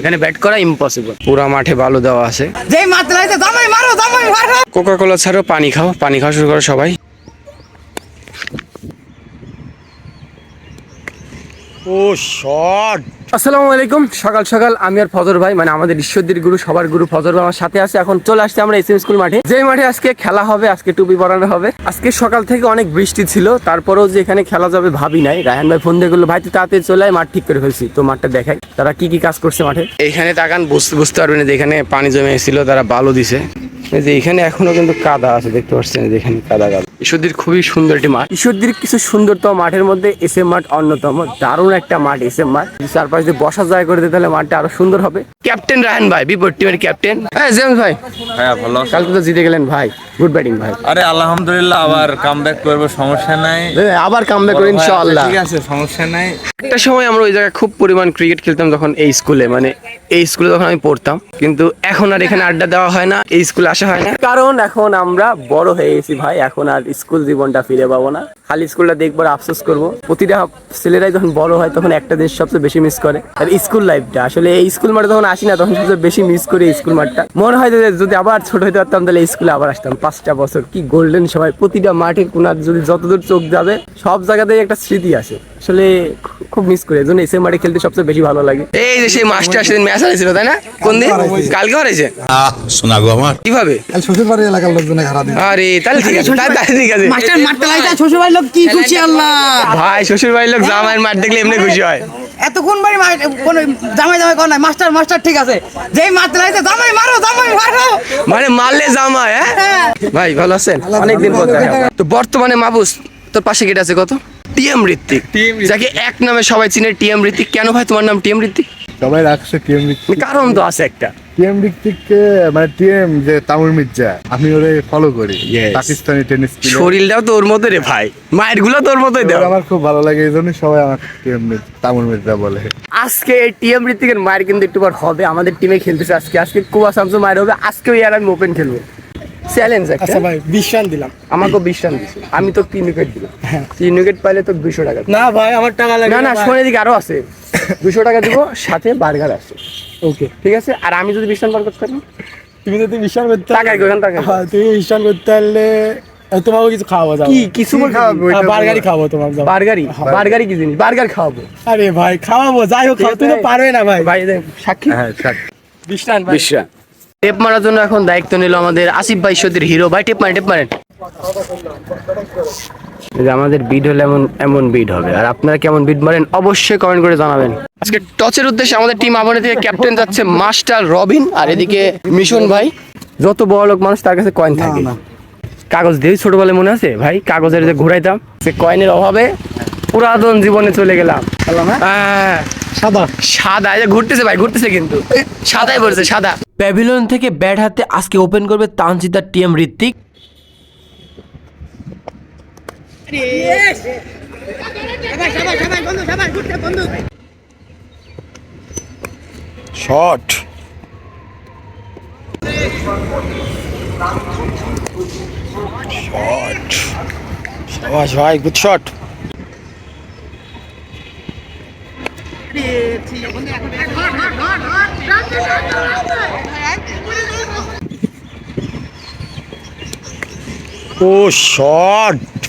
এখানে ব্যাট করা ইম্পসিবল পুরো মাঠে বালু দেওয়া আছে। যেই মাত্রায় দামাই মারো দামাই মারো। কোকা কোলা ছাড়াও পানি খাও পানি খাওয়া শুরু করো সবাই। ও শট আসসালামু আলাইকুম। সকাল সকাল। আমি আর ফজর ভাই মানে আমাদের ঈশ্বরদীর গুরু সবার গুরু ফজর ভাই আমার সাথে আছে। এখন চলে আসছে আমরা এসএম স্কুল মাঠে। যে মাঠে আজকে খেলা হবে আজকে টুপি পরানো হবে। আজকে সকাল থেকে অনেক বৃষ্টি ছিল তারপরেও যে এখানে খেলা যাবে ভাবি নাই। রায়হান ভাই ফোন দিয়ে বলল ভাই তুই তাড়াতাড়ি চলে আয় মাঠ ঠিক করে ফেলছি। তো মাঠটা দেখাই তারা কি কি কাজ করছে মাঠে? এখানে তাকান বুঝতে বুঝতে পারবেন যে এখানে পানি জমে এসেছিল তারা বালু দিছে। যে এখানে এখনও কিন্তু কাদা আছে দেখতে পাচ্ছেন এই যে এখানে কাদা কাদা ঈশ্বরদীর খুবই সুন্দর একটি মাঠ। ঈশ্বরদীর কিছু সুন্দরতম মাঠের মধ্যে এস এম মাঠ অন্যতম। দারুণ একটা মাঠ এস এম মাঠ চারপাশ দিয়ে বসার জায়গা করে দিতে তাহলে মাঠটা আরও সুন্দর হবে। ক্যাপ্টেন রাহান ভাই বিপরীত টিমের ক্যাপ্টেন। হ্যাঁ জেমস ভাই। হ্যাঁ ভালো কালকে তো জিতে গেলেন ভাই। গুড ব্যাটিং ভাই। আরে আলহামদুলিল্লাহ আবার কামব্যাক করব সমস্যা নাই। আবার কামব্যাক করে ইনশাআল্লাহ। ঠিক আছে সমস্যা নাই। একটা সময় আমরা ওই জায়গায় খুব পরিমাণ ক্রিকেট খেলতাম তখন এই স্কুলে মানে এই স্কুলে তখন আমি পড়তাম। কিন্তু এখন আর এখানে আড্ডা দেওয়া হয় না এই স্কুলে আসা হয় না। কারণ এখন আমরা বড় হয়ে গেছি ভাই। এখন আর স্কুল জীবনটা ফিরে পাবো না। খালি স্কুলটা দেখব আর আফসোস করব। প্রতিটা ছেলেরাই যখন বড় হয় তখন একটা দেশ সবচেয়ে বেশি মিস করে। আর স্কুল লাইফটা আসলে এই স্কুল মাঠে যখন আসি না তখন সবচেয়ে বেশি মিস করি স্কুল মাঠটা। মনে হয় যে যদি আবার ছোট হতে পারতাম তাহলে স্কুলে আবার আসতাম। পাঁচটা বছর কি গোল্ডেন সময়। প্রতিটা মাঠের কোনার যদি যতদূর চোখ যাবে সব জায়গাতেই একটা স্মৃতি আসে। আসলে খুব মিস করি এজন্য এসে মাঠে খেলতে সবচেয়ে বেশি ভালো লাগে। এই যে সেই মাস্টার সেদিন ম্যাচ হারিয়েছিল তাই না? কোন দিন? কালকে হারিয়েছে আহ শোনা গো আমার। কীভাবে? শ্বশুর বাড়ির এলাকার লোকজনে খারাপ দিন আরে তাহলে ঠিক আছে তাহলে ঠিক আছে। মাস্টার মারতে লাইতে শ্বশুর বাড়ির লোক কি খুশি আল্লাহ? ভাই। শ্বশুর বাড়ির লোক জামাইয়ের মাঠ দেখলে এমনি খুশি হয়। এতক্ষণ বাড়ি কোন জামাই জামাই কর নাই? মাস্টার মাস্টার ঠিক আছে। যেই লাইতে দামাই মারো দামাই মারো। মানে মারলে জামাই হ্যাঁ? হ্যাঁ। ভাই ভালো আছেন? অনেকদিন পর দেখা তো বর্তমানে মাবুস তোর পাশে গেট আছে কত? টিএম ঋত্বিক। যাকে এক নামে সবাই চিনে টিএম ঋত্বিক। কেন ভাই তোমার নাম টিএম ঋত্বিক? সবাই রাখছে টিএম কারণ তো আছে একটা। টিএম থেকে মানে টিএম যে তামিল মির্জা আমি ওরে ফলো করি। পাকিস্তানি টেনিস শরীরটাও তোর মতো রে ভাই। মায়েরগুলো তোর মতোই দেও। আমার খুব ভালো লাগে এই জন্য সবাই আমার টিএম তামিল মির্জা বলে। আজকে এই টিএম ঋত্বিকের মায়ের কিন্তু একটু পর হবে আমাদের টিমে খেলতেছে আজকে। আজকে কুয়া শামসু মায়ের হবে আজকেও ইয়ার আমি ওপেন খেলব। চ্যালেঞ্জ আচ্ছা ভাই বিশ রান দিলাম। আমাকেও বিশ রান দিছে। আমি তো তিন উইকেট দিলাম। তিন উইকেট পাইলে তো দুশো টাকা। না ভাই আমার টাকা লাগে না না শোনে দিকে আরও আছে। দুশো টাকা দিব সাথে বার্গার আছে। ওকে। ঠিক আছে? আর আমি যদি বিশ রান পার করতে পারি? তুমি যদি বিশ্বাস করতে টাকা কোখান টাকা। হ্যাঁ, তুমি বিশ্বাস করতে পারলে তোমাকে কিছু খাওয়াবো যাও। কি কিছু খাওয়াবো হ্যাঁ, বার্গারই খাব তোমাকে বার্গারি বার্গারই? বার্গারই কি জিনিস? বার্গার খাওয়াবো। আরে ভাই খাওয়াবো যাই হোক খাও, তুমি তো পারবে না ভাই। ভাই দেখ, সাক্ষী? হ্যাঁ থাক বিশ রান ভাই। বিশ টেপ মারার জন্য এখন দায়িত্ব নিল আমাদের আসিফ ভাই সত্যির হিরো। ভাই টেপ মারেন টেপ মারেন। যে আমাদের বিড হলে এমন এমন বিড হবে। আর আপনারা কেমন বিড মারেন অবশ্যই কমেন্ট করে জানাবেন। আজকে টচের উদ্দেশ্যে আমাদের টিম আবানি থেকে ক্যাপ্টেন যাচ্ছে মাস্টার রবিন আর এদিকে মিশন ভাই। যত বড় লোক মানুষ তার কাছে কয়েন থাকে। কাগজ দিয়ে ছোটবেলায় মনে আছে? ভাই কাগজের যে ঘুরাইতাম সে কয়েনের অভাবে পুরাতন জীবনে চলে গেলাম। হ্যাঁ। সাদা? সাদা এই যে ঘুরতেছে ভাই ঘুরতেছে কিন্তু। সাদাই পড়ছে সাদা। প্যাভিলিয়ন থেকে ব্যাট হাতে আজকে ওপেন করবে তানজিদার টিএম ঋত্বিক শট শট শাবাশ ভাই গুড শট ও শট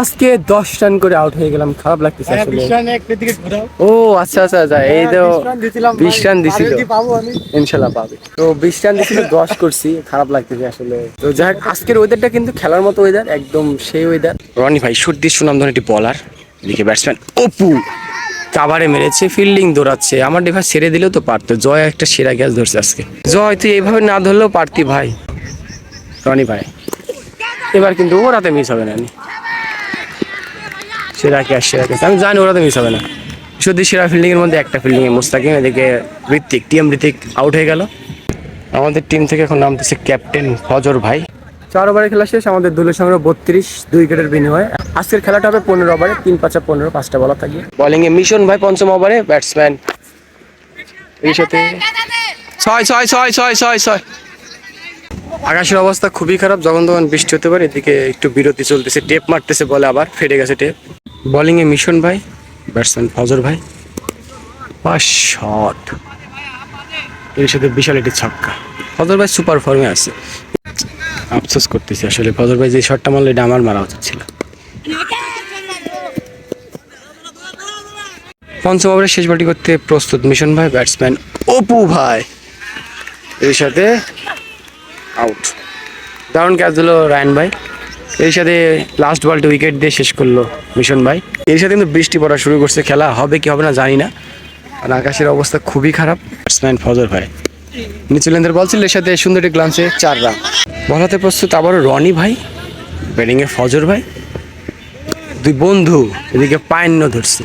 আজকে দশ রান করে আউট হয়ে গেলাম খারাপ লাগতেছে হ্যাঁ, ও আচ্ছা আচ্ছা আচ্ছা এই তো বিশ রান ভাই। দিছিল আগে কি পাবো আমি। ইনশাল্লাহ পাবে। তো বিশ রান দিছিল দশ করছি খারাপ লাগতেছে আসলে। তো যাই হোক, আজকের ওয়েদারটা কিন্তু খেলার মতো ওয়েদার একদম সেই ওয়েদার রনি ভাই শুট সুনাম ধরে একটি বলার এদিকে ব্যাটসম্যান অপু কাভারে মেরেছে ফিল্ডিং দৌড়াচ্ছে। আমার ডিফার ছেড়ে দিলেও তো পারতো জয় একটা সেরা গ্যাস ধরছে আজকে। জয় তুই এইভাবে না ধরলেও পারতি ভাই। রনি ভাই এবার কিন্তু ওর হাতে মিস হবে না নি। সেরা ক্যাশ সেরা ক্যাশ আমি জানি ওরা তো মিস হবে না। শুধু সেরা ফিল্ডিংয়ের মধ্যে একটা ফিল্ডিং এ মুস্তাকিম এদিকে ঋত্বিক টিএম ঋত্বিক আউট হয়ে গেল। আমাদের টিম থেকে এখন নামতেছে ক্যাপ্টেন ফজর ভাই। চার ওভারে খেলা শেষ আমাদের দলীয় সংগ্রহ বত্রিশ দুই উইকেটের বিনিময়ে। আজকের খেলাটা হবে পনেরো ওভারে তিন পাঁচা পনেরো পাঁচটা বলা থাকবে বোলিং এ মিশন ভাই পঞ্চম ওভারে ব্যাটসম্যান এই সাথে ছয় ছয় ছয় ছয় ছয় ছয়। আকাশের অবস্থা খুবই খারাপ যখন তখন বৃষ্টি হতে পারে, এদিকে একটু বিরতি চলতেছে, টেপ মারতেছে বলে আবার, ফেটে গেছে টেপ। বোলিং এ মিশন ভাই ব্যাটসম্যান ফজর ভাই। শট এর সাথে বিশাল একটি ছক্কা। ফজর ভাই সুপার ফর্মে আছে। আফসোস করতেছি আসলে, ফজর ভাই যে শটটা মারলে, এটা আমার মারা উচিত ছিল। পঞ্চম ওভারে শেষ বলটি করতে প্রস্তুত মিশন ভাই ব্যাটসম্যান অপু ভাই। এর সাথে আউট দারুণ ক্যাচ দিল রায়ন ভাই। এর সাথে লাস্ট বলটা উইকেট দিয়ে শেষ করল মিশন ভাই। এর সাথে কিন্তু বৃষ্টি পড়া শুরু করছে, খেলা হবে কি হবে না জানি না। আর আকাশের অবস্থা খুবই খারাপ। ব্যাটসম্যান ফজর ভাই। নিচুলেন্দ্র বল ছিল, এর সাথে সুন্দর একটি গ্লান্সে চার রান বল হাতে প্রস্তুত আবারও রনি ভাই। ব্যাটিংয়ে ফজর ভাই। দুই বন্ধু এদিকে পায়ন্য ধরছে।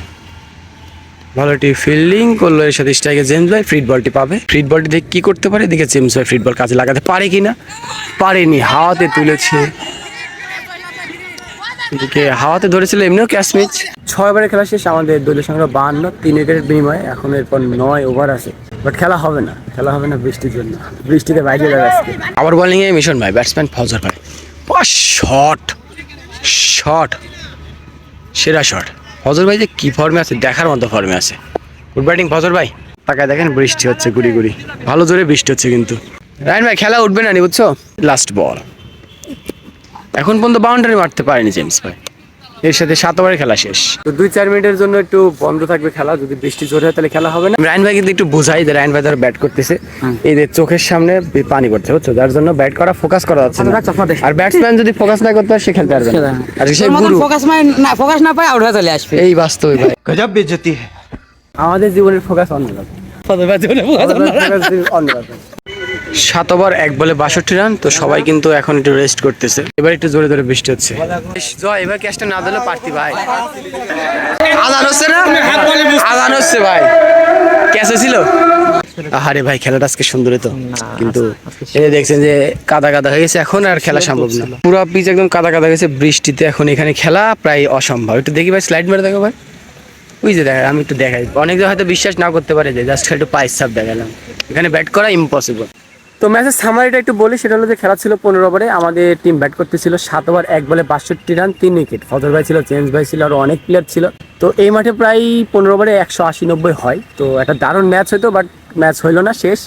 একটি ফিল্ডিং করল এর সাথে স্ট্রাইকে জেমস ভাই ফ্রিড বলটি পাবে। ফ্রিড বলটি দেখে কি করতে পারে? দেখে জেমস ভাই ফ্রিড বল কাজে লাগাতে পারে কিনা পারেনি হাওয়াতে তুলেছে। এদিকে হাওয়াতে ধরেছিল এমনিও ক্যাচ মিচ ছয় ওভারের খেলা শেষ আমাদের দলীয় সংগ্রহ বাহান্ন তিন উইকেটের বিনিময়ে এখন এরপর নয় ওভার আছে। বাট খেলা হবে না খেলা হবে না বৃষ্টির জন্য। বৃষ্টিতে বাইরে যাবে আজকে। আবার বোলিং এ মিশন ভাই ব্যাটসম্যান ফজর ভাই শট শট সেরা শট ফজর ভাই যে কি ফর্মে আছে দেখার মতো ফর্মে আছে। গুড ব্যাটিং ফজর ভাই। তাকায় দেখেন বৃষ্টি হচ্ছে গুড়ি গুড়ি। ভালো জোরে বৃষ্টি হচ্ছে কিন্তু। রায়ন ভাই খেলা উঠবে না নি বুঝছ? লাস্ট বল এখন পর্যন্ত বাউন্ডারি মারতে পারেনি জেমস ভাই। এর সাথে সাত ওভারের খেলা শেষ। তো দুই চার মিনিটের জন্য একটু বন্ধ থাকবে খেলা যদি বৃষ্টি জোরে হয় তাহলে খেলা হবে না। রায়ন ভাই কিন্তু একটু বোঝাই যে রায়ন ভাই ধর ব্যাট করতেছে। এই যে চোখের সামনে পানি পড়ছে বুঝছ? যার জন্য ব্যাট করা ফোকাস করা যাচ্ছে না। আর ব্যাটসম্যান যদি ফোকাস না করতে পারে সে খেলতে পারবে না। আর সে গুরু ফোকাস না ফোকাস না পায় আউট হয়ে চলে আসবে। এই বাস্তবে ভাই। গজব বেজতি আমাদের জীবনের ফোকাস অন্যরকম। অন্যরকম। সাত ওভার এক বলে বাষট্টি রান, তো সবাই কিন্তু এখন একটু রেস্ট করতেছে। এবার একটু জোরে জোরে বৃষ্টি হচ্ছে। এবার ক্যাচটা না দিলে পারতি ভাই। আদান হচ্ছে না? আদান হচ্ছে ভাই। ক্যাচে ছিল আরে ভাই, খেলাটা আজকে সুন্দর তো। কিন্তু এই দেখছেন যে কাদা কাদা হয়ে গেছে, এখন আর খেলা সম্ভব না। পুরো পিচ একদম কাদা কাদা গেছে বৃষ্টিতে এখন এখানে খেলা প্রায় অসম্ভব। একটু দেখি ভাই স্লাইড মেরে দেখো ভাই। ওই যে দেখা, আমি একটু দেখাই। অনেকে হয়তো বিশ্বাস না করতে পারে যে জাস্ট একটু পাইস সাপ দেখালাম। এখানে ব্যাট করা ইম্পসিবল তো ম্যাচের সামারিটা একটু বলি সেটা হলো যে খেলা ছিল পনেরো ওভারে আমাদের টিম ব্যাট করতেছিল সাত ওভার এক বলে বাষট্টি রান তিন উইকেট ফজর ভাই ছিল জেমস ভাই ছিল আরও অনেক প্লেয়ার ছিল। তো এই মাঠে প্রায় পনেরো ওভারে একশো আশি নব্বই হয়। তো একটা দারুণ ম্যাচ হতো বাট ম্যাচ হইল না শেষ।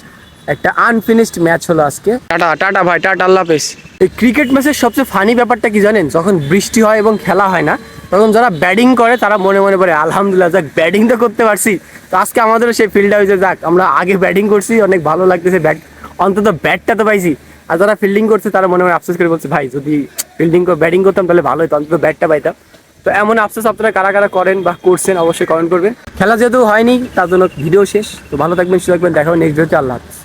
একটা আনফিনিশড ম্যাচ হলো আজকে। টাটা টাটা ভাই টাটা আল্লাহ হাফেজ। এই ক্রিকেট ম্যাচের সবচেয়ে ফানি ব্যাপারটা কি জানেন? যখন বৃষ্টি হয় এবং খেলা হয় না তখন যারা ব্যাটিং করে তারা মনে মনে বলে আলহামদুলিল্লাহ যাক ব্যাটিং তো করতে পারছি। তো আজকে আমাদেরও সেই ফিল্ডটা হয়েছে যাক আমরা আগে ব্যাটিং করছি অনেক ভালো লাগতেছে ব্যাট অন্তত ব্যাটটা তো পাইছি। আর যারা ফিল্ডিং করছে, তারা মনে মনে আফসোস করে বলছে, ভাই, যদি ফিল্ডিং ব্যাটিং করতাম, তাহলে ভালো হতো অন্তত ব্যাটটা পাইতাম। তো এমন আফসোস আপনারা কারা কারা করেন বা করছেন, অবশ্যই কমেন্ট করবেন। খেলা যেহেতু হয়নি, তার জন্য ভিডিও শেষ। তো ভালো থাকবেন সুযোগ থাকবেন, দেখা হবে নেক্সট ভিডিওতে আল্লাহ হাফিজ।